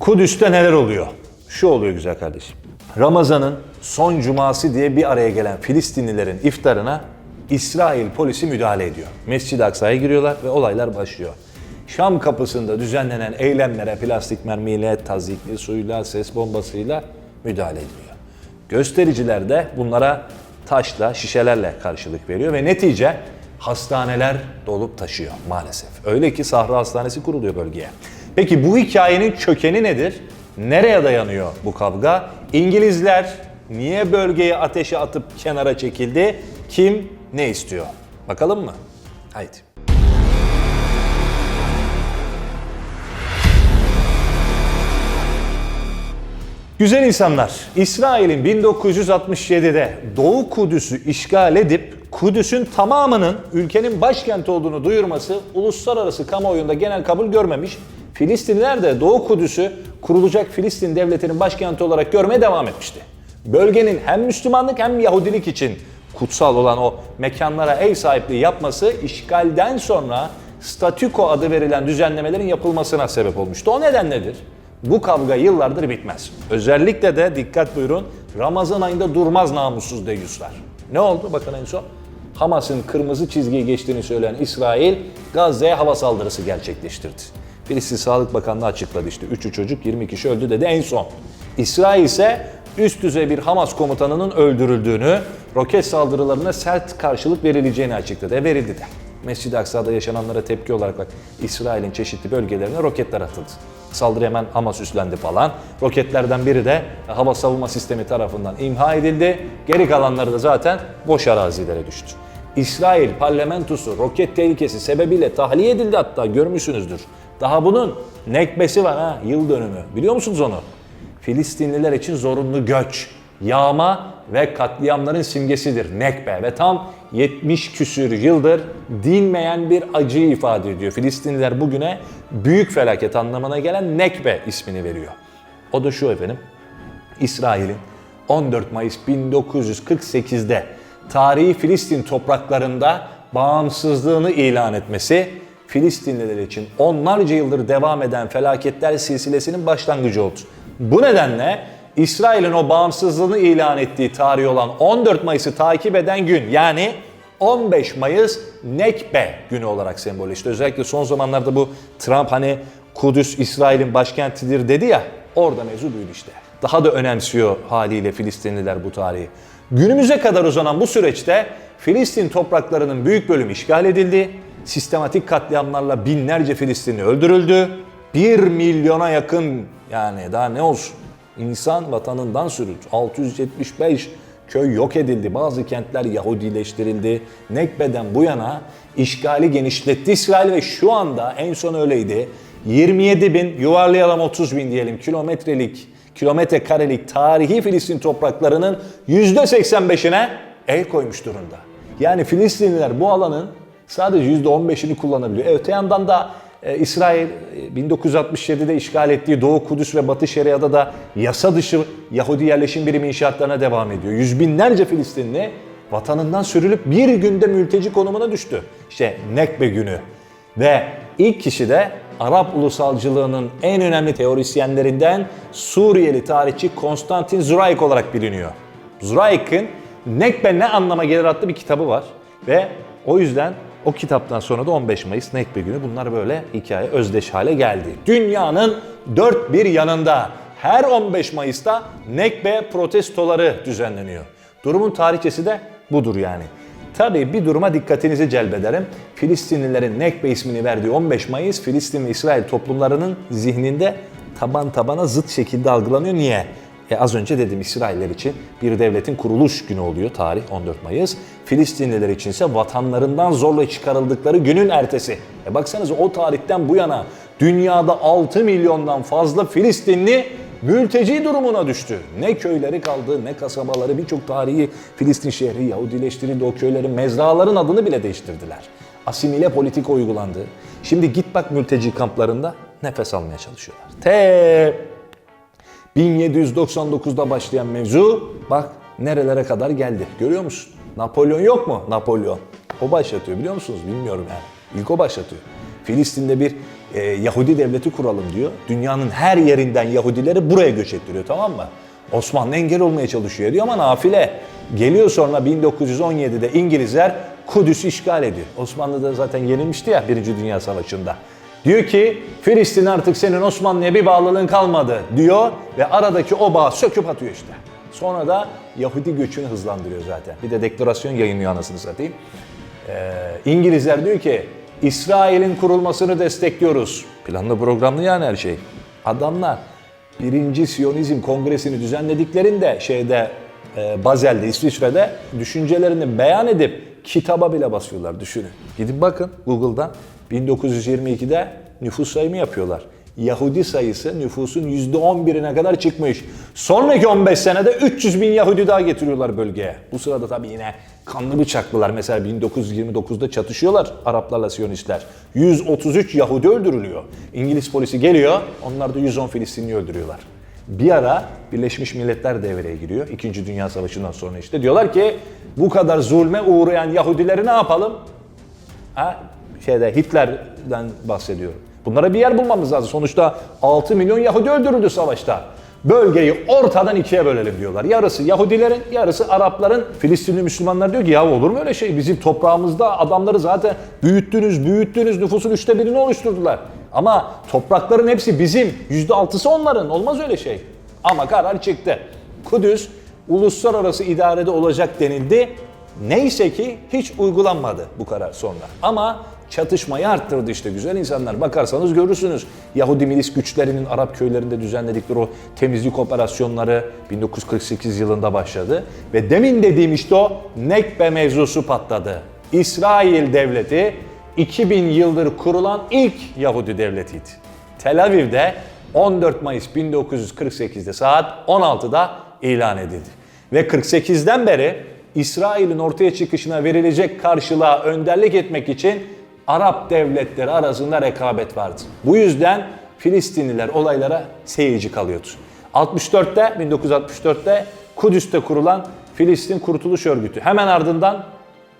Kudüs'te neler oluyor? Şu oluyor güzel kardeşim. Ramazan'ın son cuması diye bir araya gelen Filistinlilerin iftarına İsrail polisi müdahale ediyor. Mescid-i Aksa'ya giriyorlar ve olaylar başlıyor. Şam kapısında düzenlenen eylemlere plastik mermiyle, tazikli suyla, ses bombasıyla müdahale ediliyor. Göstericiler de bunlara taşla, şişelerle karşılık veriyor ve netice hastaneler dolup taşıyor maalesef. Öyle ki Sahra Hastanesi kuruluyor bölgeye. Peki bu hikayenin kökeni nedir? Nereye dayanıyor bu kavga? İngilizler niye bölgeye ateşe atıp kenara çekildi? Kim ne istiyor? Bakalım mı? Haydi. Güzel insanlar, İsrail'in 1967'de Doğu Kudüs'ü işgal edip Kudüs'ün tamamının ülkenin başkenti olduğunu duyurması uluslararası kamuoyunda genel kabul görmemiş. Filistinliler de Doğu Kudüs'ü kurulacak Filistin devletinin başkenti olarak görmeye devam etmişti. Bölgenin hem Müslümanlık hem Yahudilik için kutsal olan o mekanlara ev sahipliği yapması işgalden sonra statüko adı verilen düzenlemelerin yapılmasına sebep olmuştu. O neden nedir? Bu kavga yıllardır bitmez. Özellikle de dikkat buyurun Ramazan ayında durmaz namussuz deyyuslar. Ne oldu bakın en son? Hamas'ın kırmızı çizgiyi geçtiğini söyleyen İsrail Gazze'ye hava saldırısı gerçekleştirdi. Birisi Sağlık Bakanlığı açıkladı işte 3'ü çocuk 20 kişi öldü dedi en son. İsrail ise üst düzey bir Hamas komutanının öldürüldüğünü, roket saldırılarına sert karşılık verileceğini açıkladı. E verildi de. Mescid-i Aksa'da yaşananlara tepki olarak bak İsrail'in çeşitli bölgelerine roketler atıldı. Saldırı hemen Hamas üstlendi falan. Roketlerden biri de hava savunma sistemi tarafından imha edildi. Geri kalanları da zaten boş arazilere düştü. İsrail parlamentosu roket tehlikesi sebebiyle tahliye edildi hatta görmüşsünüzdür. Daha bunun nekbesi var ha yıl dönümü. Biliyor musunuz onu? Filistinliler için zorunlu göç, yağma ve katliamların simgesidir Nekbe ve tam 70 küsür yıldır dinmeyen bir acıyı ifade ediyor. Filistinliler bugüne büyük felaket anlamına gelen Nekbe ismini veriyor. O da şu efendim, İsrail'in 14 Mayıs 1948'de tarihi Filistin topraklarında bağımsızlığını ilan etmesi Filistinliler için onlarca yıldır devam eden felaketler silsilesinin başlangıcı oldu. Bu nedenle İsrail'in o bağımsızlığını ilan ettiği tarih olan 14 Mayıs'ı takip eden gün yani 15 Mayıs Nekbe günü olarak sembolleşti. Özellikle son zamanlarda bu Trump hani Kudüs İsrail'in başkentidir dedi ya orada mevzu buydu işte. Daha da önemsiyor haliyle Filistinliler bu tarihi. Günümüze kadar uzanan bu süreçte Filistin topraklarının büyük bölümü işgal edildi. Sistematik katliamlarla binlerce Filistinli öldürüldü. 1 milyona yakın yani daha ne olsun insan vatanından sürüldü. 675 köy yok edildi. Bazı kentler Yahudileştirildi. Nekbe'den bu yana işgali genişletti İsrail ve şu anda en son öyleydi. 27 bin, yuvarlayalım 30 bin diyelim kilometrelik, kilometre karelik tarihi Filistin topraklarının %85'ine el koymuş durumda. Yani Filistinliler bu alanın sadece %15'ini kullanabiliyor. E, öte yandan da e, İsrail e, 1967'de işgal ettiği Doğu Kudüs ve Batı Şeria'da da yasa dışı Yahudi yerleşim birimi inşaatlarına devam ediyor. Yüz binlerce Filistinli vatanından sürülüp bir günde mülteci konumuna düştü. İşte Nekbe günü. Ve ilk kişi de Arap ulusalcılığının en önemli teorisyenlerinden Suriyeli tarihçi Konstantin Zuraik olarak biliniyor. Zuraik'in Nekbe ne anlama gelir adlı bir kitabı var. Ve o yüzden o kitaptan sonra da 15 Mayıs Nekbe günü bunlar böyle hikaye özdeş hale geldi. Dünyanın dört bir yanında her 15 Mayıs'ta Nekbe protestoları düzenleniyor. Durumun tarihçesi de budur yani. Tabii bir duruma dikkatinizi celbederim. Filistinlilerin Nekbe ismini verdiği 15 Mayıs Filistin ve İsrail toplumlarının zihninde taban tabana zıt şekilde algılanıyor. Niye? E az önce dedim İsrailler için bir devletin kuruluş günü oluyor tarih 14 Mayıs. Filistinliler için ise vatanlarından zorla çıkarıldıkları günün ertesi. E baksanıza o tarihten bu yana dünyada 6 milyondan fazla Filistinli mülteci durumuna düştü. Ne köyleri kaldı ne kasabaları birçok tarihi Filistin şehri Yahudileştirildi. O köylerin mezraların adını bile değiştirdiler. Asimile politika uygulandı. Şimdi git bak mülteci kamplarında nefes almaya çalışıyorlar. Te 1799'da başlayan mevzu bak nerelere kadar geldi. Görüyor musun? Napolyon yok mu? Napolyon. O başlatıyor biliyor musunuz? Bilmiyorum yani. İlk o başlatıyor. Filistin'de bir e, Yahudi devleti kuralım diyor. Dünyanın her yerinden Yahudileri buraya göç ettiriyor tamam mı? Osmanlı engel olmaya çalışıyor diyor ama nafile. Geliyor sonra 1917'de İngilizler Kudüs'ü işgal ediyor. Osmanlı da zaten yenilmişti ya Birinci Dünya Savaşı'nda. Diyor ki Filistin artık senin Osmanlı'ya bir bağlılığın kalmadı diyor ve aradaki o bağı söküp atıyor işte. Sonra da Yahudi göçünü hızlandırıyor zaten. Bir de deklarasyon yayınlıyor anasını satayım. Ee, İngilizler diyor ki İsrail'in kurulmasını destekliyoruz. Planlı programlı yani her şey. Adamlar birinci Siyonizm kongresini düzenlediklerinde şeyde e, Bazel'de İsviçre'de düşüncelerini beyan edip kitaba bile basıyorlar düşünün. Gidin bakın Google'dan 1922'de nüfus sayımı yapıyorlar. Yahudi sayısı nüfusun %11'ine kadar çıkmış. Sonraki 15 senede 300 bin Yahudi daha getiriyorlar bölgeye. Bu sırada tabii yine kanlı bıçaklılar. Mesela 1929'da çatışıyorlar Araplarla Siyonistler. 133 Yahudi öldürülüyor. İngiliz polisi geliyor, onlar da 110 Filistinli öldürüyorlar. Bir ara Birleşmiş Milletler devreye giriyor. İkinci Dünya Savaşı'ndan sonra işte. Diyorlar ki bu kadar zulme uğrayan Yahudileri ne yapalım? Ha? Şeyde Hitler'den bahsediyorum. Bunlara bir yer bulmamız lazım. Sonuçta 6 milyon Yahudi öldürüldü savaşta. Bölgeyi ortadan ikiye bölelim diyorlar. Yarısı Yahudilerin, yarısı Arapların. Filistinli Müslümanlar diyor ki ya olur mu öyle şey? Bizim toprağımızda adamları zaten büyüttünüz, büyüttünüz. Nüfusun üçte birini oluşturdular. Ama toprakların hepsi bizim. Yüzde altısı onların. Olmaz öyle şey. Ama karar çıktı. Kudüs uluslararası idarede olacak denildi. Neyse ki hiç uygulanmadı bu karar sonra. Ama çatışmayı arttırdı işte güzel insanlar. Bakarsanız görürsünüz Yahudi milis güçlerinin Arap köylerinde düzenledikleri o temizlik operasyonları 1948 yılında başladı. Ve demin dediğim işte o Nekbe mevzusu patladı. İsrail devleti 2000 yıldır kurulan ilk Yahudi devletiydi. Tel Aviv'de 14 Mayıs 1948'de saat 16'da ilan edildi. Ve 48'den beri İsrail'in ortaya çıkışına verilecek karşılığa önderlik etmek için Arap devletleri arasında rekabet vardı. Bu yüzden Filistinliler olaylara seyirci kalıyordu. 64'te 1964'te Kudüs'te kurulan Filistin Kurtuluş Örgütü hemen ardından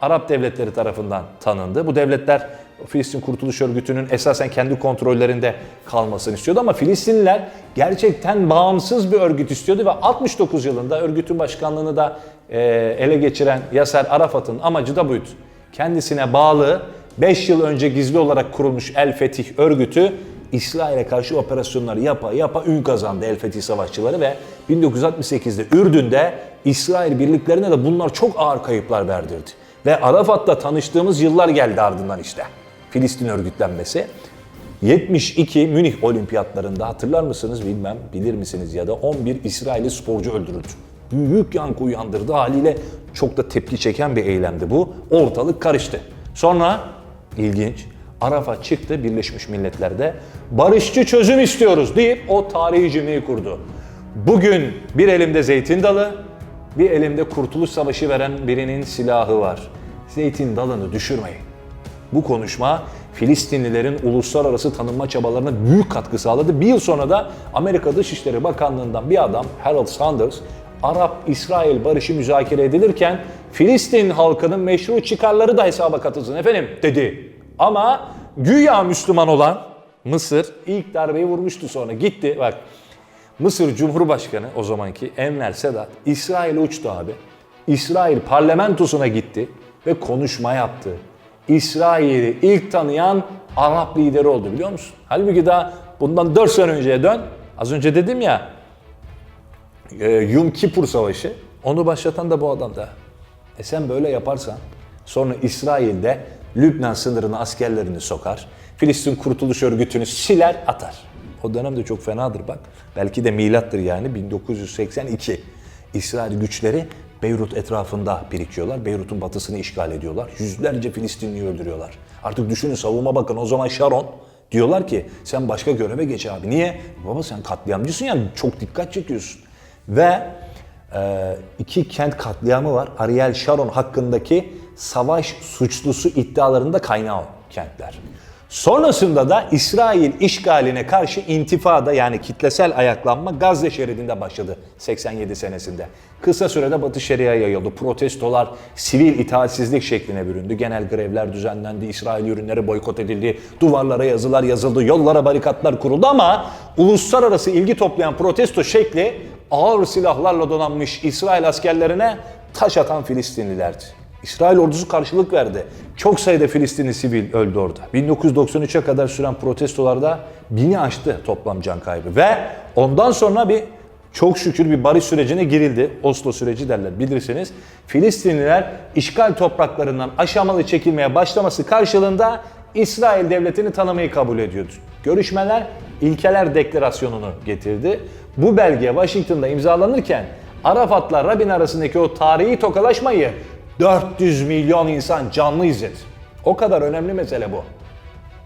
Arap devletleri tarafından tanındı. Bu devletler Filistin Kurtuluş Örgütü'nün esasen kendi kontrollerinde kalmasını istiyordu ama Filistinliler gerçekten bağımsız bir örgüt istiyordu ve 69 yılında örgütün başkanlığını da e, ele geçiren Yaser Arafat'ın amacı da buydu. Kendisine bağlı 5 yıl önce gizli olarak kurulmuş El Fetih örgütü İsrail'e karşı operasyonlar yapa yapa ün kazandı El Fetih savaşçıları ve 1968'de Ürdün'de İsrail birliklerine de bunlar çok ağır kayıplar verdirdi. Ve Arafat'la tanıştığımız yıllar geldi ardından işte. Filistin örgütlenmesi. 72 Münih olimpiyatlarında hatırlar mısınız bilmem bilir misiniz ya da 11 İsrailli sporcu öldürüldü. Büyük yankı uyandırdı haliyle çok da tepki çeken bir eylemdi bu. Ortalık karıştı. Sonra ilginç Arafat çıktı Birleşmiş Milletler'de barışçı çözüm istiyoruz deyip o tarihi cümleyi kurdu. Bugün bir elimde zeytin dalı, bir elimde kurtuluş savaşı veren birinin silahı var. Zeytin dalını düşürmeyin. Bu konuşma Filistinlilerin uluslararası tanınma çabalarına büyük katkı sağladı. Bir yıl sonra da Amerika Dışişleri Bakanlığı'ndan bir adam Harold Sanders Arap-İsrail barışı müzakere edilirken Filistin halkının meşru çıkarları da hesaba katılsın efendim dedi. Ama güya Müslüman olan Mısır ilk darbeyi vurmuştu sonra. Gitti bak Mısır Cumhurbaşkanı o zamanki Enver Sedat İsrail'e uçtu abi. İsrail parlamentosuna gitti ve konuşma yaptı. İsrail'i ilk tanıyan Arap lideri oldu biliyor musun? Halbuki daha bundan 4 sene önceye dön. Az önce dedim ya e, Yom Kippur Savaşı onu başlatan da bu adam da. E sen böyle yaparsan sonra İsrail'de Lübnan sınırına askerlerini sokar. Filistin Kurtuluş Örgütü'nü siler atar. O dönem de çok fenadır bak. Belki de milattır yani 1982. İsrail güçleri Beyrut etrafında birikiyorlar. Beyrut'un batısını işgal ediyorlar. Yüzlerce Filistinliyi öldürüyorlar. Artık düşünün savunma bakın o zaman Sharon diyorlar ki sen başka göreve geç abi. Niye? Baba sen katliamcısın yani çok dikkat çekiyorsun. Ve iki kent katliamı var. Ariel Sharon hakkındaki savaş suçlusu iddialarında kaynağı o kentler. Sonrasında da İsrail işgaline karşı intifada yani kitlesel ayaklanma Gazze şeridinde başladı 87 senesinde. Kısa sürede Batı Şeria'ya yayıldı. Protestolar sivil itaatsizlik şekline büründü. Genel grevler düzenlendi. İsrail ürünleri boykot edildi. Duvarlara yazılar yazıldı. Yollara barikatlar kuruldu ama uluslararası ilgi toplayan protesto şekli ağır silahlarla donanmış İsrail askerlerine taş atan Filistinlilerdi. İsrail ordusu karşılık verdi. Çok sayıda Filistinli sivil öldü orada. 1993'e kadar süren protestolarda bini aştı toplam can kaybı. Ve ondan sonra bir çok şükür bir barış sürecine girildi. Oslo süreci derler bilirsiniz. Filistinliler işgal topraklarından aşamalı çekilmeye başlaması karşılığında İsrail devletini tanımayı kabul ediyordu. Görüşmeler İlkeler Deklarasyonunu getirdi. Bu belge Washington'da imzalanırken Arafat'la Rabin arasındaki o tarihi tokalaşmayı 400 milyon insan canlı izledi. O kadar önemli mesele bu.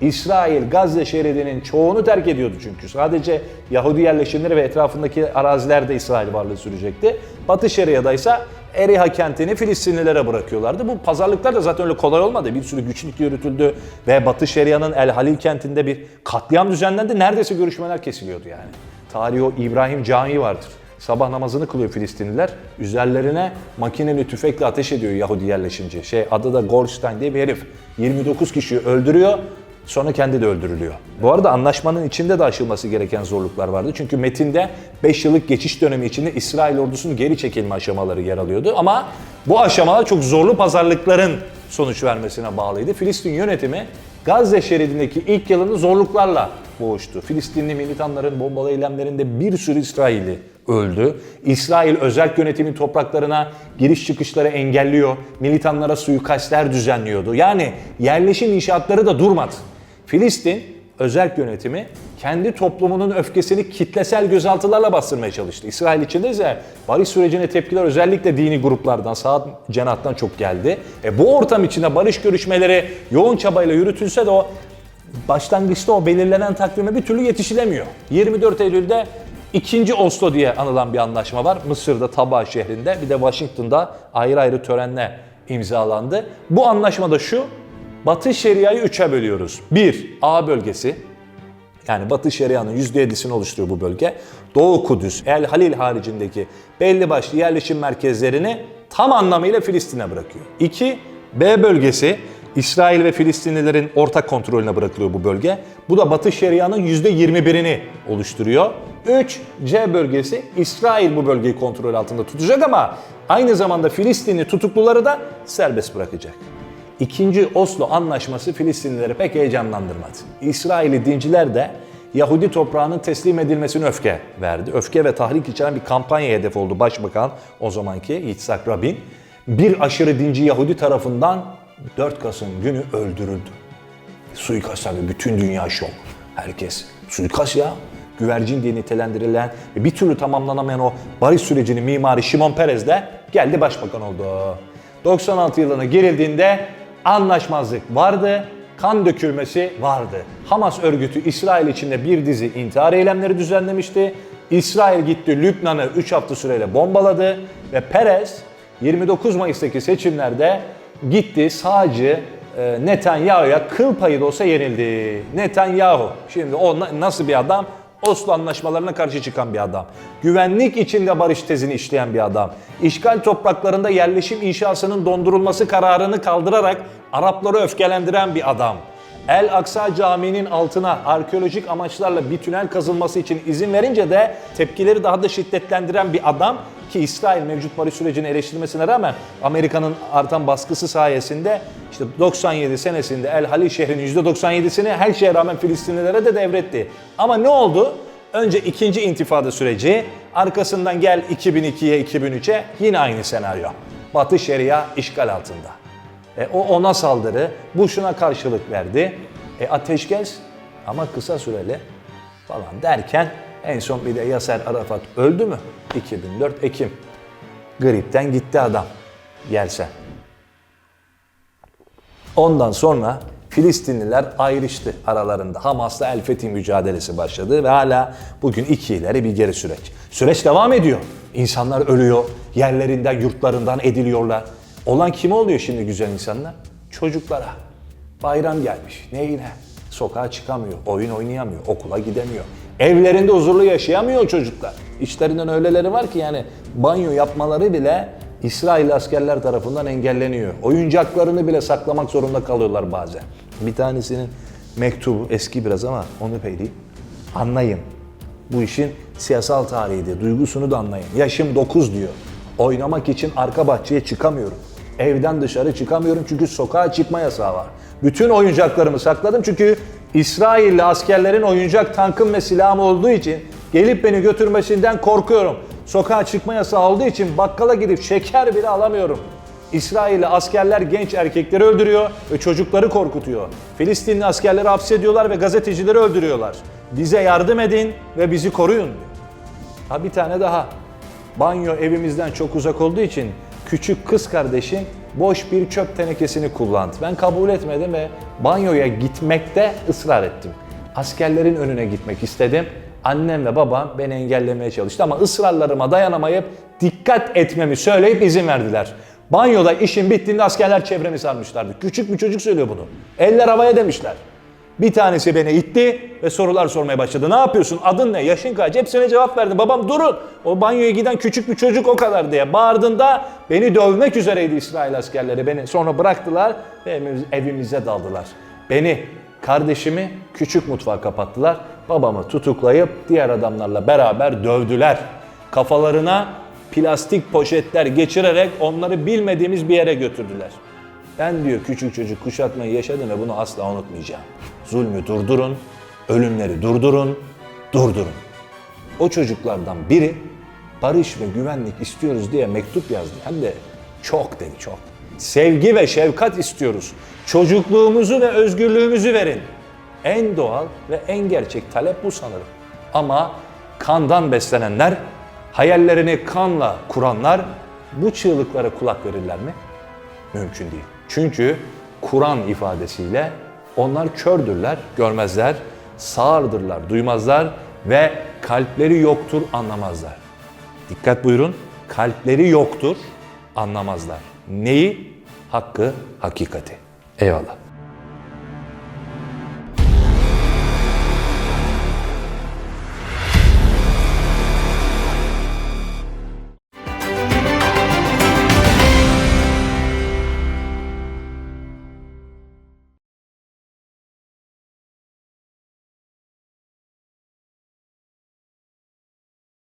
İsrail Gazze şeridinin çoğunu terk ediyordu çünkü. Sadece Yahudi yerleşimleri ve etrafındaki arazilerde İsrail varlığı sürecekti. Batı Şeria'da ise Eriha kentini Filistinlilere bırakıyorlardı. Bu pazarlıklar da zaten öyle kolay olmadı. Bir sürü güçlük yürütüldü ve Batı Şeria'nın El Halil kentinde bir katliam düzenlendi. Neredeyse görüşmeler kesiliyordu yani. Tarihi o İbrahim Camii vardır. Sabah namazını kılıyor Filistinliler. Üzerlerine makineli tüfekle ateş ediyor Yahudi yerleşimci. Şey adı da Goldstein diye bir herif. 29 kişiyi öldürüyor. Sonra kendi de öldürülüyor. Bu arada anlaşmanın içinde de aşılması gereken zorluklar vardı. Çünkü metinde 5 yıllık geçiş dönemi içinde İsrail ordusunun geri çekilme aşamaları yer alıyordu. Ama bu aşamalar çok zorlu pazarlıkların sonuç vermesine bağlıydı. Filistin yönetimi Gazze şeridindeki ilk yılını zorluklarla boğuştu. Filistinli militanların bombalı eylemlerinde bir sürü İsrailli öldü. İsrail özel yönetimin topraklarına giriş çıkışları engelliyor. Militanlara suikastler düzenliyordu. Yani yerleşim inşaatları da durmadı. Filistin özel yönetimi kendi toplumunun öfkesini kitlesel gözaltılarla bastırmaya çalıştı. İsrail içinde ise barış sürecine tepkiler özellikle dini gruplardan, sağ cenahtan çok geldi. E bu ortam içinde barış görüşmeleri yoğun çabayla yürütülse de o başlangıçta o belirlenen takvime bir türlü yetişilemiyor. 24 Eylül'de ikinci Oslo diye anılan bir anlaşma var. Mısır'da Taba şehrinde bir de Washington'da ayrı ayrı törenle imzalandı. Bu anlaşmada şu, Batı Şeria'yı üçe bölüyoruz. Bir, A bölgesi. Yani Batı Şeria'nın %7'sini oluşturuyor bu bölge. Doğu Kudüs, El Halil haricindeki belli başlı yerleşim merkezlerini tam anlamıyla Filistin'e bırakıyor. İki, B bölgesi. İsrail ve Filistinlilerin ortak kontrolüne bırakılıyor bu bölge. Bu da Batı Şeria'nın %21'ini oluşturuyor. 3. C bölgesi. İsrail bu bölgeyi kontrol altında tutacak ama aynı zamanda Filistinli tutukluları da serbest bırakacak. İkinci Oslo Anlaşması Filistinlileri pek heyecanlandırmadı. İsrail'i dinciler de Yahudi toprağının teslim edilmesine öfke verdi. Öfke ve tahrik içeren bir kampanya hedef oldu Başbakan o zamanki Yitzhak Rabin. Bir aşırı dinci Yahudi tarafından 4 Kasım günü öldürüldü. Suikast tabii bütün dünya şok. Herkes suikast ya. Güvercin diye nitelendirilen ve bir türlü tamamlanamayan o barış sürecinin mimarı Şimon Perez de geldi başbakan oldu. 96 yılına girildiğinde anlaşmazlık vardı, kan dökülmesi vardı. Hamas örgütü İsrail içinde bir dizi intihar eylemleri düzenlemişti. İsrail gitti Lübnan'ı 3 hafta süreyle bombaladı ve Perez 29 Mayıs'taki seçimlerde gitti sağcı e, Netanyahu'ya kıl payı da olsa yenildi. Netanyahu şimdi o na- nasıl bir adam? Oslo anlaşmalarına karşı çıkan bir adam. Güvenlik içinde barış tezini işleyen bir adam. İşgal topraklarında yerleşim inşasının dondurulması kararını kaldırarak Arapları öfkelendiren bir adam. El Aksa Camii'nin altına arkeolojik amaçlarla bir tünel kazılması için izin verince de tepkileri daha da şiddetlendiren bir adam ki İsrail mevcut barış sürecini eleştirmesine rağmen Amerika'nın artan baskısı sayesinde işte 97 senesinde El Halil şehrinin %97'sini her şeye rağmen Filistinlilere de devretti. Ama ne oldu? Önce ikinci intifada süreci, arkasından gel 2002'ye 2003'e yine aynı senaryo. Batı Şeria işgal altında. E, o ona saldırı, bu şuna karşılık verdi. E, ateşkes ama kısa süreli falan derken en son bir de Yaser Arafat öldü mü? 2004 Ekim. Gripten gitti adam. Gelse. Ondan sonra Filistinliler ayrıştı aralarında. Hamas'la El Fethi mücadelesi başladı ve hala bugün iki ileri bir geri süreç. Süreç devam ediyor. İnsanlar ölüyor, yerlerinden, yurtlarından ediliyorlar. Olan kime oluyor şimdi güzel insanlar? Çocuklara. Bayram gelmiş. Neyine? Sokağa çıkamıyor, oyun oynayamıyor, okula gidemiyor. Evlerinde huzurlu yaşayamıyor çocuklar. İçlerinden öyleleri var ki yani banyo yapmaları bile İsrail askerler tarafından engelleniyor. Oyuncaklarını bile saklamak zorunda kalıyorlar bazen. Bir tanesinin mektubu eski biraz ama onu peyleyeyim. Anlayın. Bu işin siyasal tarihi de, duygusunu da anlayın. Yaşım 9 diyor. Oynamak için arka bahçeye çıkamıyorum. Evden dışarı çıkamıyorum çünkü sokağa çıkma yasağı var. Bütün oyuncaklarımı sakladım çünkü İsrailli askerlerin oyuncak tankım ve silahım olduğu için gelip beni götürmesinden korkuyorum. Sokağa çıkma yasağı olduğu için bakkala gidip şeker bile alamıyorum. İsrail'li askerler genç erkekleri öldürüyor ve çocukları korkutuyor. Filistinli askerleri hapsediyorlar ve gazetecileri öldürüyorlar. Bize yardım edin ve bizi koruyun diyor. Ha bir tane daha. Banyo evimizden çok uzak olduğu için küçük kız kardeşim boş bir çöp tenekesini kullandı. Ben kabul etmedim ve banyoya gitmekte ısrar ettim. Askerlerin önüne gitmek istedim. Annem ve babam beni engellemeye çalıştı ama ısrarlarıma dayanamayıp dikkat etmemi söyleyip izin verdiler. Banyoda işim bittiğinde askerler çevremi sarmışlardı. Küçük bir çocuk söylüyor bunu. Eller havaya demişler. Bir tanesi beni itti ve sorular sormaya başladı. Ne yapıyorsun? Adın ne? Yaşın kaç? Hepsine cevap verdim. Babam durun. O banyoya giden küçük bir çocuk o kadar diye bağırdığında beni dövmek üzereydi İsrail askerleri. Beni sonra bıraktılar ve evimiz- evimize daldılar. Beni, kardeşimi küçük mutfağa kapattılar. Babamı tutuklayıp diğer adamlarla beraber dövdüler. Kafalarına plastik poşetler geçirerek onları bilmediğimiz bir yere götürdüler. Ben diyor küçük çocuk kuşatmayı yaşadım ve bunu asla unutmayacağım. Zulmü durdurun, ölümleri durdurun, durdurun. O çocuklardan biri barış ve güvenlik istiyoruz diye mektup yazdı. Hem de çok dedi çok. Sevgi ve şefkat istiyoruz. Çocukluğumuzu ve özgürlüğümüzü verin. En doğal ve en gerçek talep bu sanırım. Ama kandan beslenenler, hayallerini kanla kuranlar bu çığlıklara kulak verirler mi? Mümkün değil. Çünkü Kur'an ifadesiyle onlar kördürler, görmezler, sağırdırlar, duymazlar ve kalpleri yoktur, anlamazlar. Dikkat buyurun, kalpleri yoktur, anlamazlar. Neyi? Hakkı, hakikati. Eyvallah.